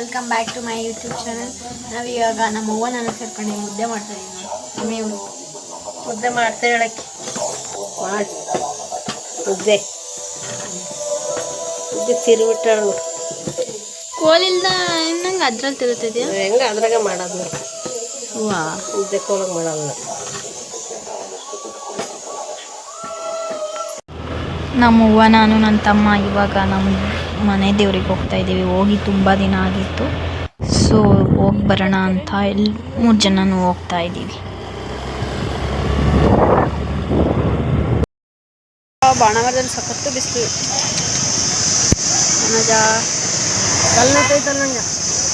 Welcome back to my YouTube channel ನಾವು ಇವಾಗ ನಮ್ಮ ಅವ್ವನನ್ನು ಸೇರ್ಕೊಂಡು ಮುದ್ದೆ ಮಾಡ್ತಾ ಇದ್ದೀವಿ ಮುದ್ದೆ ಮಾಡ್ತಾ ಹೇಳಕ್ಕೆ ಮಾಡಿ. ಮುದ್ದೆ. ಮುದ್ದೆ ತಿರುಬಿಟ್ಟು ಕೋಲಿಲ್ದ ಇನ್ನಂಗೆ ಅದ್ರಲ್ಲಿ ತಿರುತ್ತಿದ್ಯಾ ಹೆಂಗೆ ಅದ್ರಾಗ ಮಾಡೋದು ವಾ ಮುದ್ದೆ ಕೋಲಾಗ ಮಾಡೋದು ನಮ್ಮ ಅವ್ವ ನಾನು ನನ್ನ ತಮ್ಮ ಇವಾಗ ನಮ್ಮ ಮನೆ ದೇವ್ರಿಗೆ ಹೋಗ್ತಾ ಇದ್ದೀವಿ. ಹೋಗಿ ತುಂಬ ದಿನ ಆಗಿತ್ತು. ಸೊ ಹೋಗಿ ಬರೋಣ ಅಂತ ಎಲ್ ಮೂರು ಜನನೂ ಹೋಗ್ತಾ ಇದ್ದೀವಿ. ಬಾಣವರದಲ್ಲಿ ಸಖತ್ತು ಬಿಸಿಲು.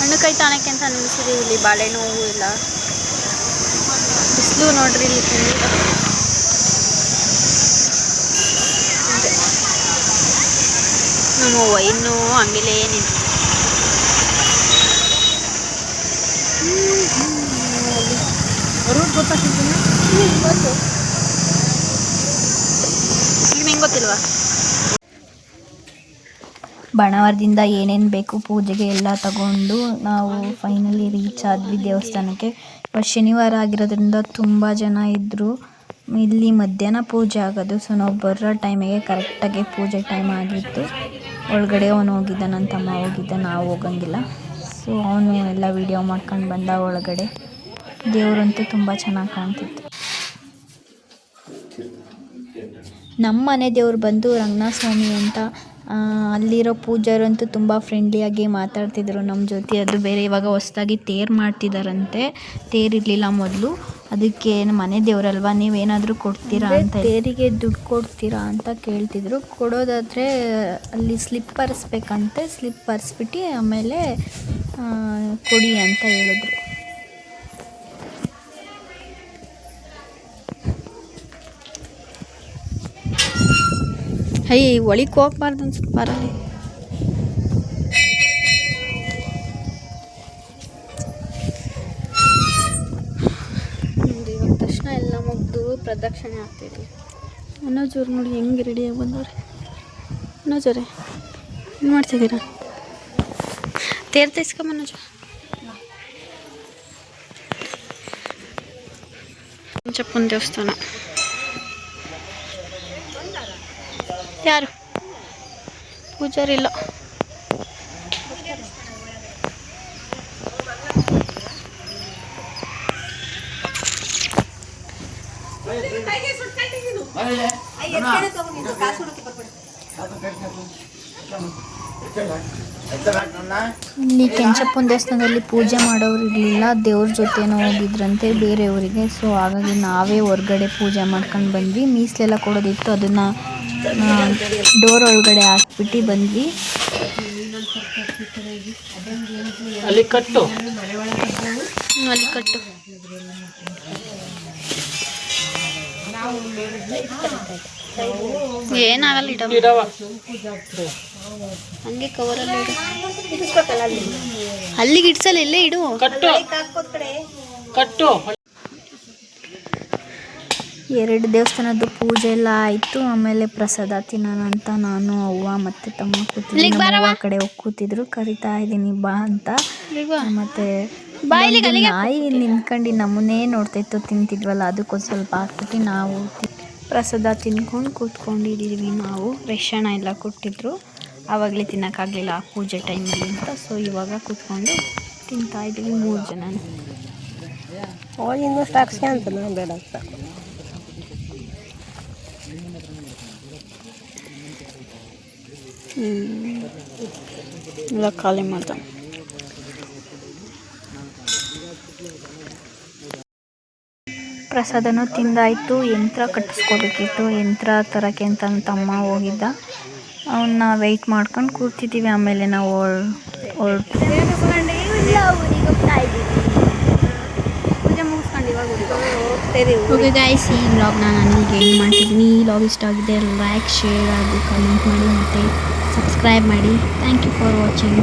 ಹಣ್ಣು ಕೈ ತಾಣಕ್ಕೆ ಅಂತ ಅನ್ನಿಸಿದೀವಿ ಇಲ್ಲಿ ಬಾಳೆಹಣ್ಣು ಹೂವು ಇಲ್ಲ. ಬಿಸಿಲು ನೋಡ್ರಿ ಇಲ್ಲಿ ಖಂಡಿತ. ಹಿಂಗೆ. ನಮ್ಮ ಅವ್ವ ಇನ್ನೂ ಆಮೇಲೆ ನಿಂತು ನಿಮ್ಗೆ ಗೊತ್ತಿಲ್ವಾ? ಬಣವರದಿಂದ ಏನೇನು ಬೇಕು ಪೂಜೆಗೆ ಎಲ್ಲ ತಗೊಂಡು ನಾವು ಫೈನಲಿ ರೀಚ್ ಆದ್ವಿ ದೇವಸ್ಥಾನಕ್ಕೆ. ಬಟ್ ಶನಿವಾರ ಆಗಿರೋದ್ರಿಂದ ತುಂಬ ಜನ ಇದ್ದರು ಇಲ್ಲಿ ಮಧ್ಯಾಹ್ನ ಪೂಜೆ ಆಗೋದು. ಸೊ ನಾವು ಬರೋ ಟೈಮಿಗೆ ಕರೆಕ್ಟಾಗಿ ಪೂಜೆ ಟೈಮ್ ಆಗಿತ್ತು. ಒಳಗಡೆ ಅವನು ಹೋಗಿದ್ದ ನನ್ನ ತಮ್ಮ ಹೋಗಿದ್ದ ನಾವು ಹೋಗಂಗಿಲ್ಲ. ಸೊ ಅವನು ಎಲ್ಲ ವಿಡಿಯೋ ಮಾಡ್ಕೊಂಡು ಬಂದ ಒಳಗಡೆ. ದೇವರಂತೂ ತುಂಬ ಚೆನ್ನಾಗಿ ಕಾಣ್ತಿತ್ತು. ನಮ್ಮ ಮನೆ ದೇವ್ರು ಬಂದು ರಂಗನಾಥಸ್ವಾಮಿ ಅಂತ ಅಲ್ಲಿರೋ ಪೂಜಾರಂತೂ ತುಂಬ ಫ್ರೆಂಡ್ಲಿಯಾಗಿ ಮಾತಾಡ್ತಿದ್ರು. ನಮ್ಮ ಜೊತೆ ಅದು ಬೇರೆ ಇವಾಗ ಹೊಸ್ದಾಗಿ ತೇರು ಮಾಡ್ತಿದ್ದಾರಂತೆ ತೇರಿರಲಿಲ್ಲ ಮೊದಲು. ಅದಕ್ಕೆ ಏನು ಮನೆ ದೇವರಲ್ವಾ? ನೀವೇನಾದರೂ ಕೊಡ್ತೀರಾ ಅಂತ ತೇರಿಗೆ ದುಡ್ಡು ಕೊಡ್ತೀರಾ ಅಂತ ಕೇಳ್ತಿದ್ರು. ಕೊಡೋದಾದರೆ ಅಲ್ಲಿ ಸ್ಲಿಪ್ ಬರ್ಸ್ಬೇಕಂತೆ ಸ್ಲಿಪ್ ಬರ್ಸ್ಬಿಟ್ಟು ಆಮೇಲೆ ಕೊಡಿ ಅಂತ ಹೇಳಿದ್ರು. ಅಯ್ಯ ಒಳಿಕ್ ಹೋಗ್ಬಾರ್ದು ಅನ್ಸುತ್ತೆ ಬರಲಿ ಪ್ರದಕ್ಷಿಣೆ ಆಗ್ತಿದೆ ಜೋರು ನೋಡಿ ಹೆಂಗೆ ರೆಡಿಯಾಗಿ ಬಂದವ್ರೆ. ಅನ್ನೋಜವ್ರೆ ಏನು ಮಾಡ್ತಿದ್ದೀರಾ? ತೇರ್ ಜೋ ಚಪ್ಪನ ದೇವಸ್ಥಾನ. ಯಾರು? ಪೂಜಾರಿ ಇಲ್ಲ ಕೆಂಚಪ್ಪನ ದೇವಸ್ಥಾನದಲ್ಲಿ ಪೂಜೆ ಮಾಡೋರು ಇರಲಿಲ್ಲ ದೇವ್ರ ಜೊತೆನೋ ಹೋಗಿದ್ರಂತೆ ಬೇರೆಯವರಿಗೆ. ಸೊ ಹಾಗಾಗಿ ನಾವೇ ಹೊರ್ಗಡೆ ಪೂಜೆ ಮಾಡ್ಕೊಂಡು ಬಂದ್ವಿ. ಮೀಸಲೆಲ್ಲ ಕೊಡೋದಿತ್ತು ಅದನ್ನು ಡೋರ್ ಒಳಗಡೆ ಹಾಕ್ಬಿಟ್ಟು ಬಂದ್ವಿ. ಅಲ್ಲಿ ಕಟ್ಟು. ಅಲ್ಲಿ ಕಟ್ಟು. ಏನಾಗಲ್ಲ ಇಡ ಇಡವ ಹಂಗೆ ಕವರಲ್ಲಿ ಇಡು. ಅಲ್ಲಿಗೆ ಇಡ್ಸಲ್ಲ ಇಲ್ಲೇ ಇಡು. ಕಟ್ಟು. ಕಟ್ಟು. ಎರಡು ದೇವಸ್ಥಾನದ್ದು ಪೂಜೆ ಎಲ್ಲ ಆಯಿತು ಆಮೇಲೆ ಪ್ರಸಾದ ತಿನ್ನೋಣ ಅಂತ ನಾನು ಅವ್ವ ಮತ್ತು ತಮ್ಮ ಕೂತಿದ್ದೀನಿ ಆ ಕಡೆ ಹೋಗಿ ಕೂತಿದ್ರು. ಕರಿತಾ ಇದ್ದೀನಿ ಬಾ ಅಂತ. ಇಲ್ಲಿಗ್ ಬಾ. ಮತ್ತೆ ಇಲ್ಲೊಂದು ನಾಯಿ ನಿಂತ್ಕೊಂಡು ನಮ್ಮನ್ನೇ ನೋಡ್ತಾಯಿತ್ತು ತಿಂತಿದ್ವಲ್ಲ ಅದಕ್ಕೊಂದು ಸ್ವಲ್ಪ ಹಾಕ್ಬಿಟ್ಟು ನಾವು ಪ್ರಸಾದ ತಿನ್ಕೊಂಡು ಕೂತ್ಕೊಂಡಿದ್ದೀವಿ ನಾವು ರೇಷಣ ಎಲ್ಲ ಕೊಟ್ಟಿದ್ರು. ಆವಾಗಲೇ ತಿನ್ನೋಕ್ಕಾಗಲಿಲ್ಲ ಆ ಪೂಜೆ ಟೈಮಲ್ಲಿ ಅಂತ. ಸೊ ಇವಾಗ ಕೂತ್ಕೊಂಡು ತಿಂತಾ ಇದ್ದೀವಿ ಮೂರು ಜನ. ಇನ್ನಷ್ಟು ಹಾಕ್ಸ್ಯ ಅಂತ ಬೇಡ ಅಂತ. ಎಲ್ಲ ಖಾಲಿ ಮಾಡ್ದ ಪ್ರಸಾದನೂ ತಿಂದಾಯಿತು, ಯಂತ್ರ ಕಟ್ಟಿಸ್ಕೋಬೇಕಿತ್ತು, ಯಂತ್ರ ತರಕ್ಕೆ ಅಂತ ತಮ್ಮ ಹೋಗಿದ್ದ. ಅವನ್ನ ವೆಯ್ಟ್ ಮಾಡ್ಕೊಂಡು ಕೂತಿದ್ದೀವಿ ಆಮೇಲೆ ನಾವು ಓಕೆ ಈ ವ್ಲಾಗ್ನ ನಾನು ಈಗ ಏನು ಮಾಡ್ತಿದ್ದೀನಿ. ಈ ವ್ಲಾಗ್ ಇಷ್ಟ ಆಗಿದೆ ಲೈಕ್ ಶೇರ್ ಆಗಿ ಕಮೆಂಟ್ ಮಾಡಿ ಮತ್ತು ಸಬ್ಸ್ಕ್ರೈಬ್ ಮಾಡಿ. Thank you for watching